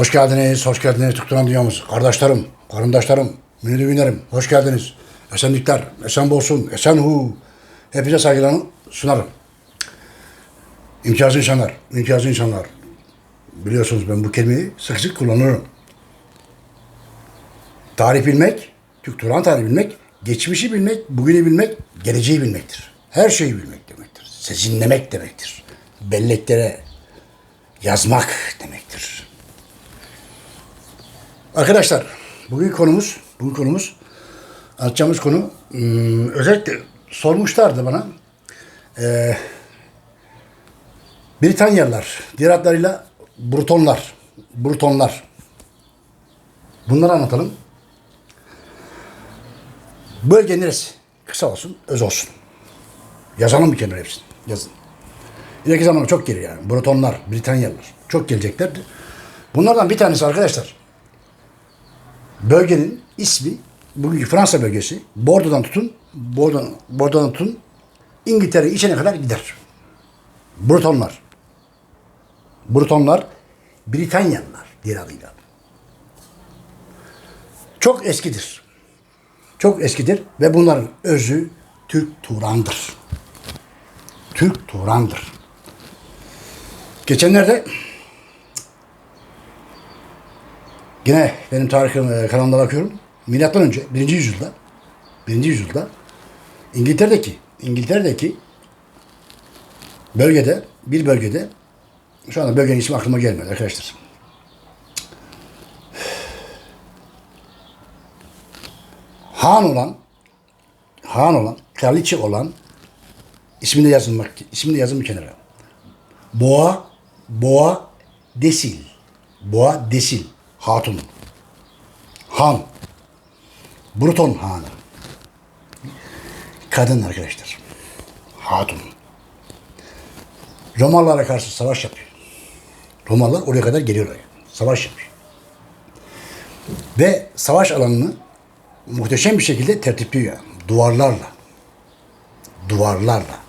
Hoş geldiniz, hoş geldiniz Tukturan Dünyamız. Kardeşlerim, karındaşlarım, münir günlerim, hoş geldiniz. Esenlikler, esen bolsun, esen hu. Hepinize saygılarımı sunarım. İmtiyazlı insanlar, imtiyazlı insanlar. Biliyorsunuz ben bu kelimeyi sık sık kullanırım. Tarih bilmek, Türk Turan tarihi bilmek, geçmişi bilmek, bugünü bilmek, geleceği bilmektir. Her şeyi bilmek demektir. Sezinlemek demektir. Belleklere yazmak demektir. Arkadaşlar, bugün konumuz, bugün konumuz, anlatacağımız konu, hmm, özellikle sormuşlardı bana. Ee, Britanyalılar, diğer adlarıyla Brutonlar, Brutonlar. Bunları anlatalım. Bölge neresi? Kısa olsun, öz olsun. Yazalım bir kenara hepsini. Yazın. İleriki zamanda çok gelir yani. Brutonlar, Britanyalılar. Çok geleceklerdi. Bunlardan bir tanesi arkadaşlar. Bölgenin ismi, bugünkü Fransa bölgesi, Bordo'dan tutun, Bordo'dan, Bordo'dan tutun, İngiltere içine kadar gider. Brutonlar. Brutonlar, Britanyalılar diğer adıyla. Çok eskidir. Çok eskidir ve bunların özü Türk Turan'dır. Türk Turan'dır. Geçenlerde yine benim tarih e, kanalına bakıyorum. Milattan önce birinci yüzyılda birinci yüzyılda İngiltere'deki İngiltere'deki bölgede bir bölgede şu anda bölgenin ismi aklıma gelmiyor arkadaşlar. Han olan Han olan, kraliçe olan ismini de yazılmak, ismini de yazın bir kenara. Boğa, Boğa Desil. Boğa Desil. Hatun. Han. Bruton Hanı. Kadın arkadaşlar. Hatun. Romalılara karşı savaş yapıyor. Romalılar oraya kadar geliyorlar. Savaş yapıyor. Ve savaş alanını muhteşem bir şekilde tertipliyor. Duvarlarla. Duvarlarla.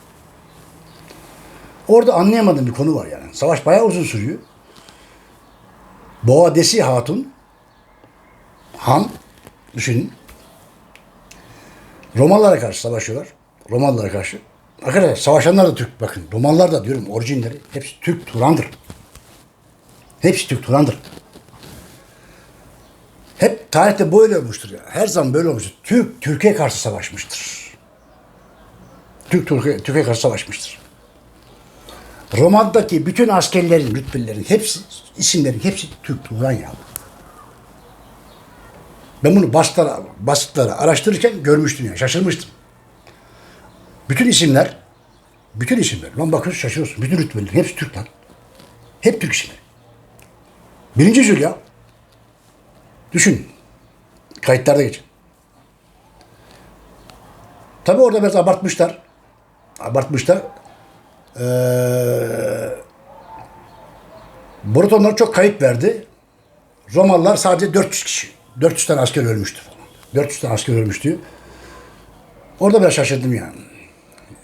Orada anlayamadığım bir konu var yani. Savaş bayağı uzun sürüyor. Boğadesi Hatun Han düşünün. Romalılara karşı savaşıyorlar. Romalılara karşı. Arkadaşlar savaşanlar da Türk. Bakın Romalılar da diyorum orijinleri. Hepsi Türk Turan'dır. Hepsi Türk Turan'dır. Hep tarihte böyle olmuştur ya. Her zaman böyle olmuştur. Türk Türkiye karşı savaşmıştır. Türk Türkiye, Türkiye karşı savaşmıştır. Roma'daki bütün askerlerin, rütbelerin hepsi, isimlerin hepsi Türk Turan ya. Ben bunu basitlara, basitlara araştırırken görmüştüm ya, şaşırmıştım. Bütün isimler, bütün isimler, lan bakıyorsun şaşırıyorsun. Bütün rütbelerin hepsi Türk lan. Hep Türk isimleri. Birinci yüzyıl ya. Düşün. Kayıtlarda geçin. Tabi orada biraz abartmışlar. Abartmışlar. Ee, Brutonlar çok kayıp verdi. Romalılar sadece 400 kişi. 400 tane asker ölmüştü falan. 400 tane asker ölmüştü. Orada biraz şaşırdım yani.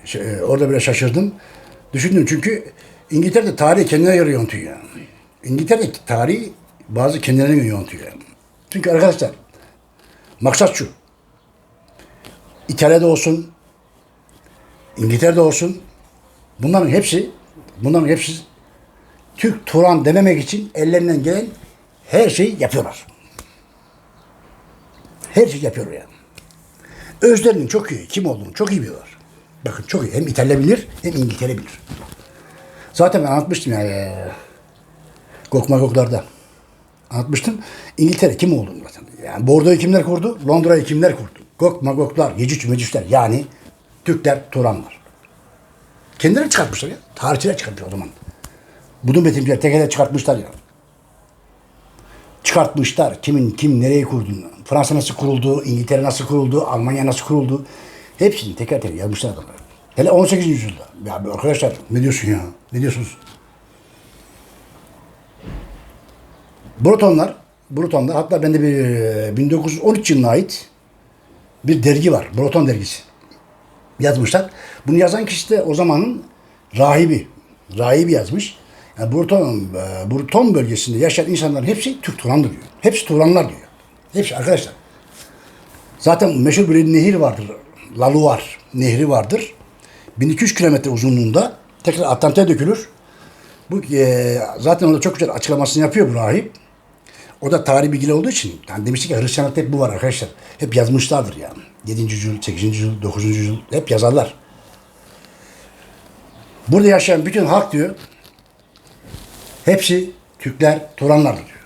Şey, e, orada biraz şaşırdım. Düşündüm çünkü İngiltere'de tarihi kendine göre yontuyor yani. İngiltere'deki tarihi bazı kendilerine göre yontuyor yani. Çünkü arkadaşlar maksat şu. İtalya'da olsun, İngiltere'de olsun bunların hepsi bunların hepsi Türk Turan dememek için ellerinden gelen her şeyi yapıyorlar. Her şeyi yapıyorlar yani. Özlerinin çok iyi, kim olduğunu çok iyi biliyorlar. Bakın çok iyi. Hem İtalya bilir hem İngiltere bilir. Zaten ben anlatmıştım ya. ya. Gokmagoklarda. Anlatmıştım. İngiltere kim olduğunu zaten. Yani Bordo'yu kimler kurdu? Londra'yı kimler kurdu? Gok magoklar, Yecüc mecücler. Yani Türkler, Turanlar. Kendileri çıkartmışlar ya. Tarihçiler çıkartmış o zaman. Budun betimciler tekeler çıkartmışlar ya. Çıkartmışlar. Kimin kim nereyi kurduğunu. Fransa nasıl kuruldu, İngiltere nasıl kuruldu, Almanya nasıl kuruldu. Hepsini teker teker yazmışlar adamlar. Hele 18. yüzyılda. Ya arkadaşlar ne diyorsun ya? Ne diyorsunuz? Brutonlar, Brutonlar hatta bende bir e, 1913 yılına ait bir dergi var. Bruton dergisi. Yazmışlar. Bunu yazan kişi de o zamanın rahibi. Rahibi yazmış. Yani Burton, e, Burton bölgesinde yaşayan insanların hepsi Türk Turan'dır diyor. Hepsi Turanlar diyor. Hepsi arkadaşlar. Zaten meşhur bir nehir vardır. Laluvar nehri vardır. 1200 kilometre uzunluğunda tekrar Atlantik'e dökülür. Bu e, zaten orada çok güzel açıklamasını yapıyor bu rahip. O da tarihi bilgiler olduğu için yani demiştik ki Hristiyanlıkta hep bu var arkadaşlar. Hep yazmışlardır yani. 7. yüzyıl, 8. yüzyıl, 9. yüzyıl hep yazarlar. Burada yaşayan bütün halk diyor hepsi Türkler, Turanlardır diyor.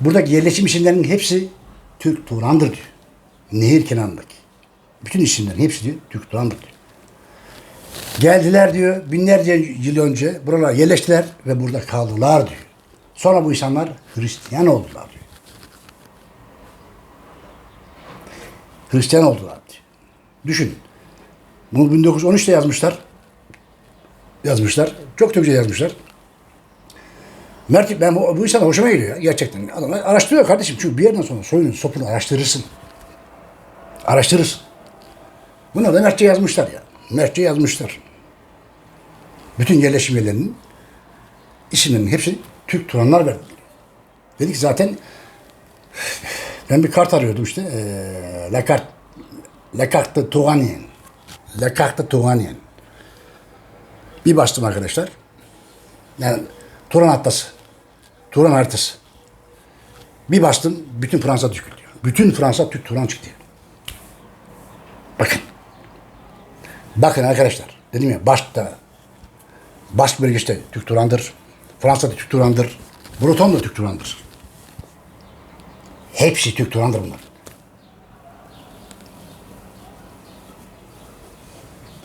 Buradaki yerleşim isimlerinin hepsi Türk Turan'dır diyor. Nehir kenarındaki. Bütün isimlerin hepsi diyor Türk Turan'dır diyor. Geldiler diyor binlerce yıl önce buralara yerleştiler ve burada kaldılar diyor. Sonra bu insanlar Hristiyan oldular diyor. Hristiyan oldular diyor. Düşünün. Bunu 1913'te yazmışlar. Yazmışlar. Çok da güzel yazmışlar. Mert ben bu, bu insanlar hoşuma gidiyor gerçekten. Adamlar araştırıyor kardeşim. Çünkü bir yerden sonra soyunun sopunu araştırırsın. Araştırırsın. Bunlar da Mertçe yazmışlar ya. Mertçe yazmışlar. Bütün yerleşim yerlerinin isimlerinin hepsi Türk Turanlar verdi. Dedik zaten ben bir kart arıyordum işte. Ee, la carte La carte Turanien. La carte Turanien. Bir bastım arkadaşlar. Yani Turan haritası. Turan haritası. Bir bastım bütün Fransa Türk. Bütün Fransa Türk Turan çıktı. Bakın. Bakın arkadaşlar. Dedim ya başta Bask bölgesi de Türk Turan'dır. Fransa'da Türk Turan'dır. Breton da Türk Turan'dır. Hepsi Türk Turan'dır bunlar.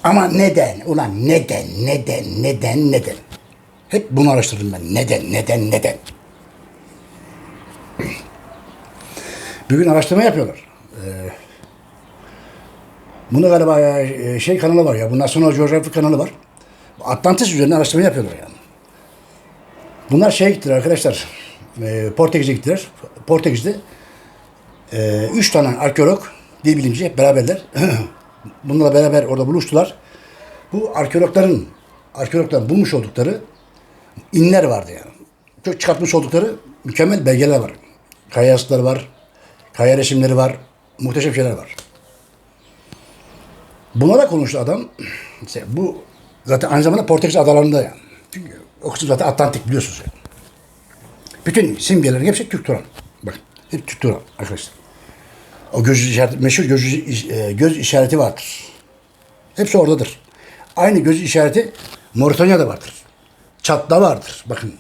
Ama neden? Ulan neden, neden, neden, neden? Hep bunu araştırdım ben. Neden, neden, neden? Bugün araştırma yapıyorlar. Ee, bunu galiba e, şey kanalı var ya, bu National Geographic kanalı var. Atlantis üzerine araştırma yapıyorlar yani. Bunlar şeye gittiler arkadaşlar. E, Portekiz'e gittiler. Portekiz'de e, üç tane arkeolog, dil bilimci beraberler. Bunlarla beraber orada buluştular. Bu arkeologların arkeologların bulmuş oldukları inler vardı yani. Çok çıkartmış oldukları mükemmel belgeler var. Kaya yazıtları var. Kaya resimleri var. Muhteşem şeyler var. Bunlara konuştu adam. İşte bu zaten aynı zamanda Portekiz adalarında yani. O kısım zaten Atlantik biliyorsunuz yani. Bütün simgelerin hepsi Türk Turan. Bak hep Türk Turan arkadaşlar. O göz işareti, meşhur göz, e, göz işareti vardır. Hepsi oradadır. Aynı göz işareti Moritanya'da vardır. Çat'ta vardır. Bakın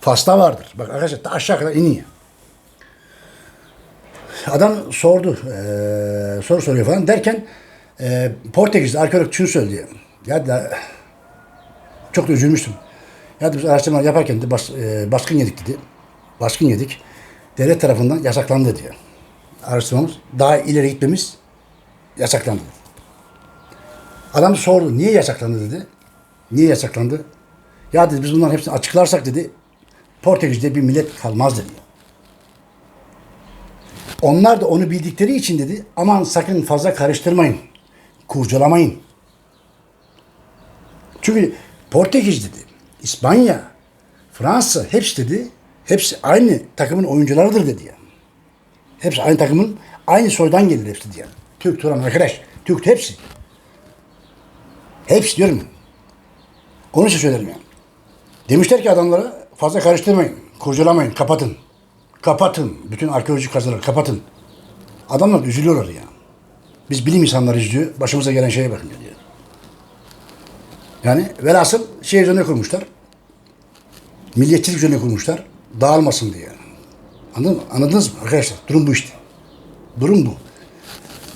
Fas'ta vardır. Bak arkadaşlar ta aşağı kadar inin ya. Adam sordu. eee, soru soruyor falan derken eee Portekiz'de arkeolog şunu söyledi. Ya da, çok da üzülmüştüm. Ya biz araştırma yaparken de bas, eee, baskın yedik dedi. Baskın yedik. Devlet tarafından yasaklandı diyor. Araştırmamız. Daha ileri gitmemiz yasaklandı. Adam sordu. Niye yasaklandı dedi. Niye yasaklandı? Ya dedi biz bunların hepsini açıklarsak dedi Portekiz'de bir millet kalmaz dedi. Onlar da onu bildikleri için dedi aman sakın fazla karıştırmayın. Kurcalamayın. Çünkü Portekiz dedi, İspanya, Fransa hepsi dedi, hepsi aynı takımın oyuncularıdır dedi yani. Hepsi aynı takımın, aynı soydan gelir hepsi dedi yani. Türk, Turan, arkadaş, Türk hepsi. Hepsi diyorum. Onun için söylerim yani. Demişler ki adamlara fazla karıştırmayın, kurcalamayın, kapatın. Kapatın. Bütün arkeolojik kazıları kapatın. Adamlar da üzülüyorlar ya. Biz bilim insanlarıyız diyor. Başımıza gelen şeye bakın diyor. Yani velhasıl şey üzerine kurmuşlar. Milliyetçilik üzerine kurmuşlar. Dağılmasın diye. Anladın mı? Anladınız mı arkadaşlar? Durum bu işte. Durum bu.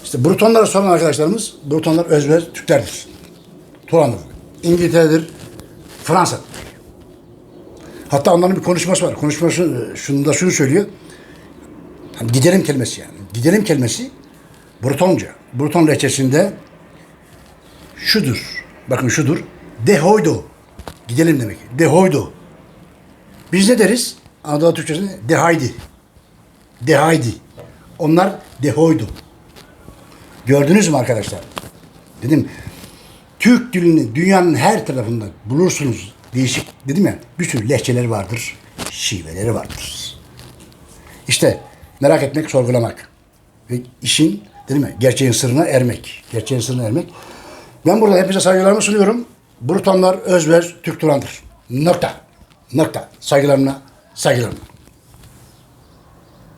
İşte Brutonlara soran arkadaşlarımız, Brutonlar özver Türklerdir. Turan'dır. İngiltere'dir, Fransa'dır. Hatta onların bir konuşması var. Konuşması şunu şunu söylüyor. Hani gidelim kelimesi yani. Gidelim kelimesi Brutonca. Bruton lehçesinde şudur. Bakın şudur. Dehoydo. Gidelim demek. Dehoydo. Biz ne deriz? Anadolu Türkçesinde dehaydi. Dehaydi. Onlar dehoydu. Gördünüz mü arkadaşlar? Dedim Türk dilini dünyanın her tarafında bulursunuz. Değişik dedim ya bir sürü lehçeleri vardır. Şiveleri vardır. İşte merak etmek, sorgulamak. Ve işin dedim ya gerçeğin sırrına ermek. Gerçeğin sırrına ermek. Ben burada hepinize saygılarımı sunuyorum. Brutanlar özver Türk Turan'dır. Nokta. Nokta. Saygılarımla, saygılarımla.